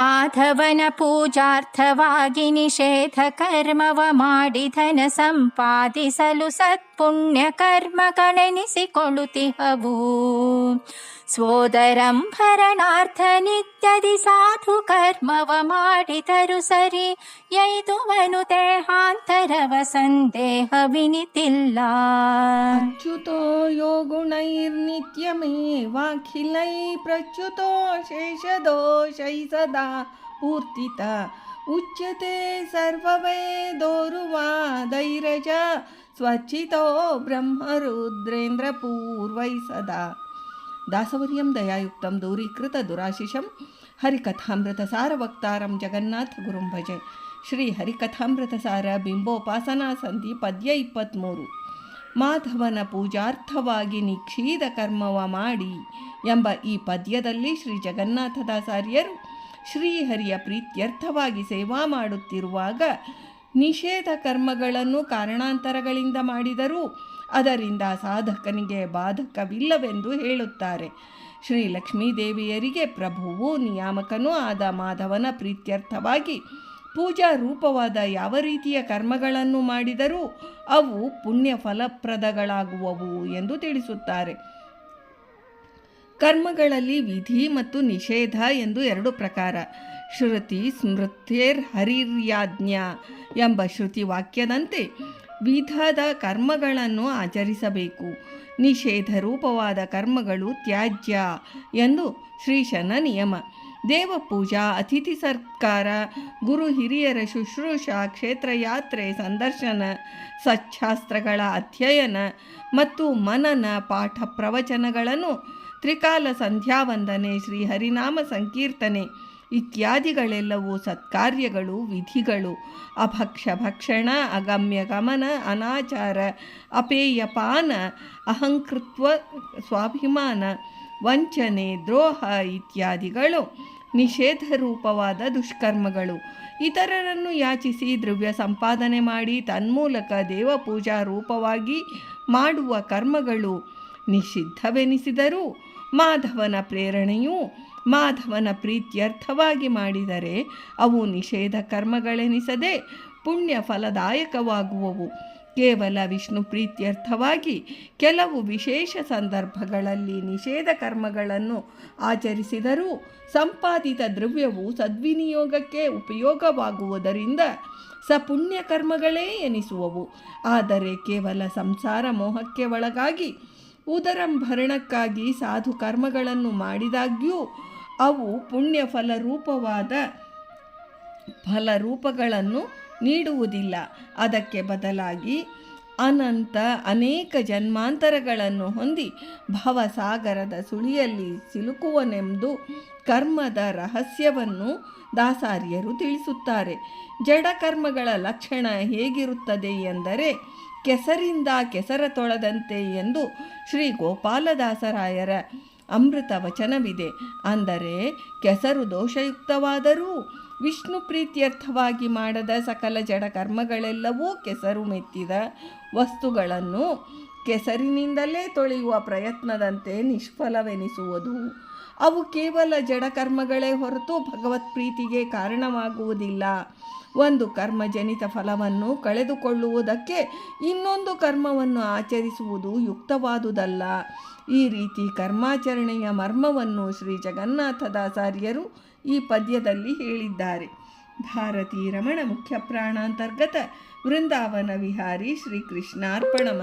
आधवन पूज्यर्थवानिषेध कर्मवनसम्पादिसलु सत् ಪುಣ್ಯ ಕರ್ಮ ಕಣೆನಿಸಿಕೊಳ್ಳುತ್ತಿಹವು ಸೋದರಂ ಭರಣಾರ್ಥ ನಿತ್ಯದಿ ಸಾಧು ಕರ್ಮವ ಮಾಡಿದರು ಸರಿ ಯೈದುವನು ದೇಹಾಂತರವ ಸಂದೇಹ ವಿನಿತಿಲ್ಲ. ಅಚ್ಯುತೋ ಯೋ ಗುಣೈರ್ನಿತ್ಯಮೇವಾಖಿಲೈ ಪ್ರಚ್ಯುತೋ ಶೇಷ ದೋಷೈ ಸದಾ ಪೂರ್ತಿತ ಉಚ್ಯತೆ ಸರ್ವವೇ ದೋರುವ ಸರ್ವವೇದೋರುವಾದೈರಜ ಸ್ವಚಿತೋ ಬ್ರಹ್ಮರುದ್ರೇಂದ್ರ ಪೂರ್ವೈ ಸದಾ ದಾಸವರ್ಯಂ ದಯಾಯುಕ್ತಂ ದೂರೀಕೃತ ದುರಾಶಿಷಂ ಹರಿಕಥಾಮೃತ ಸಾರ ವಕ್ತಾರಂ ಜಗನ್ನಾಥ ಗುರುಂ ಭಜೆ. ಶ್ರೀ ಹರಿಕಥಾಮೃತ ಸಾರ ಬಿಂಬೋಪಾಸನಾ ಸಂಧಿ ಪದ್ಯ ಇಪ್ಪತ್ತ್ಮೂರು ಮಾಧವನ ಪೂಜಾರ್ಥವಾಗಿ ನಿಕ್ಷೀದ ಕರ್ಮವ ಮಾಡಿ ಎಂಬ ಈ ಪದ್ಯದಲ್ಲಿ ಶ್ರೀ ಜಗನ್ನಾಥದಾಸಾರ್ಯರು ಶ್ರೀಹರಿಯ ಪ್ರೀತ್ಯರ್ಥವಾಗಿ ಸೇವಾ ಮಾಡುತ್ತಿರುವಾಗ ನಿಷೇಧ ಕರ್ಮಗಳನ್ನು ಕಾರಣಾಂತರಗಳಿಂದ ಮಾಡಿದರೂ ಅದರಿಂದ ಸಾಧಕನಿಗೆ ಬಾಧಕವಿಲ್ಲವೆಂದು ಹೇಳುತ್ತಾರೆ. ಶ್ರೀ ಲಕ್ಷ್ಮೀದೇವಿಯರಿಗೆ ಪ್ರಭುವು ನಿಯಾಮಕನೂ ಆದ ಮಾಧವನ ಪ್ರೀತ್ಯರ್ಥವಾಗಿ ಪೂಜಾ ರೂಪವಾದ ಯಾವ ರೀತಿಯ ಕರ್ಮಗಳನ್ನು ಮಾಡಿದರೂ ಅವು ಪುಣ್ಯ ಫಲಪ್ರದಗಳಾಗುವವು ಎಂದು ತಿಳಿಸುತ್ತಾರೆ. ಕರ್ಮಗಳಲ್ಲಿ ವಿಧಿ ಮತ್ತು ನಿಷೇಧ ಎಂದು ಎರಡು ಪ್ರಕಾರ. ಶ್ರುತಿ ಸ್ಮೃತಿರ್ ಹರಿರ್ಯಾಜ್ಞ ಎಂಬ ಶ್ರುತಿ ವಾಕ್ಯದಂತೆ ವಿಧದ ಕರ್ಮಗಳನ್ನು ಆಚರಿಸಬೇಕು. ನಿಷೇಧ ರೂಪವಾದ ಕರ್ಮಗಳು ತ್ಯಾಜ್ಯ ಎಂದು ಶ್ರೀಶನ ನಿಯಮ. ದೇವಪೂಜಾ, ಅತಿಥಿ ಸರ್ಕಾರ, ಗುರು ಹಿರಿಯರ ಶುಶ್ರೂಷಾ, ಕ್ಷೇತ್ರಯಾತ್ರೆ, ಸಂದರ್ಶನ, ಸಚ್ಛಾಸ್ತ್ರಗಳ ಅಧ್ಯಯನ ಮತ್ತು ಮನನ ಪಾಠ ಪ್ರವಚನಗಳನ್ನು ತ್ರಿಕಾಲ ಸಂಧ್ಯಾವಂದನೆ ಶ್ರೀ ಹರಿನಾಮ ಸಂಕೀರ್ತನೆ ಇತ್ಯಾದಿಗಳೆಲ್ಲವೂ ಸತ್ಕಾರ್ಯಗಳು, ವಿಧಿಗಳು. ಅಭಕ್ಷ ಭಕ್ಷಣ ಅಗಮ್ಯ ಗಮನ ಅನಾಚಾರ, ಅಪೇಯಪಾನ, ಅಹಂಕೃತ್ವ, ಸ್ವಾಭಿಮಾನ, ವಂಚನೆ, ದ್ರೋಹ ಇತ್ಯಾದಿಗಳು. ನಿಷೇಧ ರೂಪವಾದ ದುಷ್ಕರ್ಮಗಳು. ಇತರರನ್ನು ಯಾಚಿಸಿ ದ್ರವ್ಯ ಸಂಪಾದನೆ ಮಾಡಿ ತನ್ಮೂಲಕ ದೇವಪೂಜಾ ರೂಪವಾಗಿ ಮಾಡುವ ಕರ್ಮಗಳು. ನಿಷಿದ್ಧವೆನಿಸಿದರೂ ಮಾಧವನ ಪ್ರೇರಣೆಯು ಮಾಧವನ ಪ್ರೀತ್ಯರ್ಥವಾಗಿ ಮಾಡಿದರೆ ಅವು ನಿಷೇಧ ಕರ್ಮಗಳೆನಿಸದೆ ಪುಣ್ಯ ಫಲದಾಯಕವಾಗುವವು. ಕೇವಲ ವಿಷ್ಣು ಪ್ರೀತ್ಯರ್ಥವಾಗಿ ಕೆಲವು ವಿಶೇಷ ಸಂದರ್ಭಗಳಲ್ಲಿ ನಿಷೇಧ ಕರ್ಮಗಳನ್ನು ಆಚರಿಸಿದರೂ ಸಂಪಾದಿತ ದ್ರವ್ಯವು ಸದ್ವಿನಿಯೋಗಕ್ಕೆ ಉಪಯೋಗವಾಗುವುದರಿಂದ ಸಪುಣ್ಯ ಕರ್ಮಗಳೇ ಎನಿಸುವವು. ಆದರೆ ಕೇವಲ ಸಂಸಾರ ಮೋಹಕ್ಕೆ ಒಳಗಾಗಿ ಉದರಂಭರಣಕ್ಕಾಗಿ ಸಾಧು ಕರ್ಮಗಳನ್ನು ಮಾಡಿದಾಗ್ಯೂ ಅವು ಪುಣ್ಯ ಫಲರೂಪವಾದ ಫಲರೂಪಗಳನ್ನು ನೀಡುವುದಿಲ್ಲ. ಅದಕ್ಕೆ ಬದಲಾಗಿ ಅನಂತ ಅನೇಕ ಜನ್ಮಾಂತರಗಳನ್ನು ಹೊಂದಿ ಭವಸಾಗರದ ಸುಳಿಯಲ್ಲಿ ಸಿಲುಕುವನೆಂದು ಕರ್ಮದ ರಹಸ್ಯವನ್ನು ದಾಸಾರ್ಯರು ತಿಳಿಸುತ್ತಾರೆ. ಜಡಕರ್ಮಗಳ ಲಕ್ಷಣ ಹೇಗಿರುತ್ತದೆ ಎಂದರೆ ಕೆಸರಿಂದ ಕೆಸರ ತೊಳೆದಂತೆ ಎಂದು ಶ್ರೀ ಗೋಪಾಲದಾಸರಾಯರ ಅಮೃತ ವಚನವಿದೆ. ಅಂದರೆ, ಕೆಸರು ದೋಷಯುಕ್ತವಾದರೂ ವಿಷ್ಣು ಪ್ರೀತ್ಯರ್ಥವಾಗಿ ಮಾಡದ ಸಕಲ ಜಡ ಕರ್ಮಗಳೆಲ್ಲವೂ ಕೆಸರು ಮೆತ್ತಿದ ವಸ್ತುಗಳನ್ನು ಕೆಸರಿನಿಂದಲೇ ತೊಳೆಯುವ ಪ್ರಯತ್ನದಂತೆ ನಿಷ್ಫಲವೆನಿಸುವುದು. ಅವು ಕೇವಲ ಜಡಕರ್ಮಗಳೇ ಹೊರತು ಭಗವತ್ ಪ್ರೀತಿಗೆ ಕಾರಣವಾಗುವುದಿಲ್ಲ. ಒಂದು ಕರ್ಮಜನಿತ ಫಲವನ್ನು ಕಳೆದುಕೊಳ್ಳುವುದಕ್ಕೆ ಇನ್ನೊಂದು ಕರ್ಮವನ್ನು ಆಚರಿಸುವುದು ಯುಕ್ತವಾದುದಲ್ಲ. ಈ ರೀತಿ ಕರ್ಮಾಚರಣೆಯ ಮರ್ಮವನ್ನು ಶ್ರೀ ಜಗನ್ನಾಥದಾಚಾರ್ಯರು ಈ ಪದ್ಯದಲ್ಲಿ ಹೇಳಿದ್ದಾರೆ. ಭಾರತೀ ರಮಣ ಮುಖ್ಯ ಪ್ರಾಣಾಂತರ್ಗತ ವೃಂದಾವನ ವಿಹಾರಿ ಶ್ರೀ ಕೃಷ್ಣಾರ್ಪಣ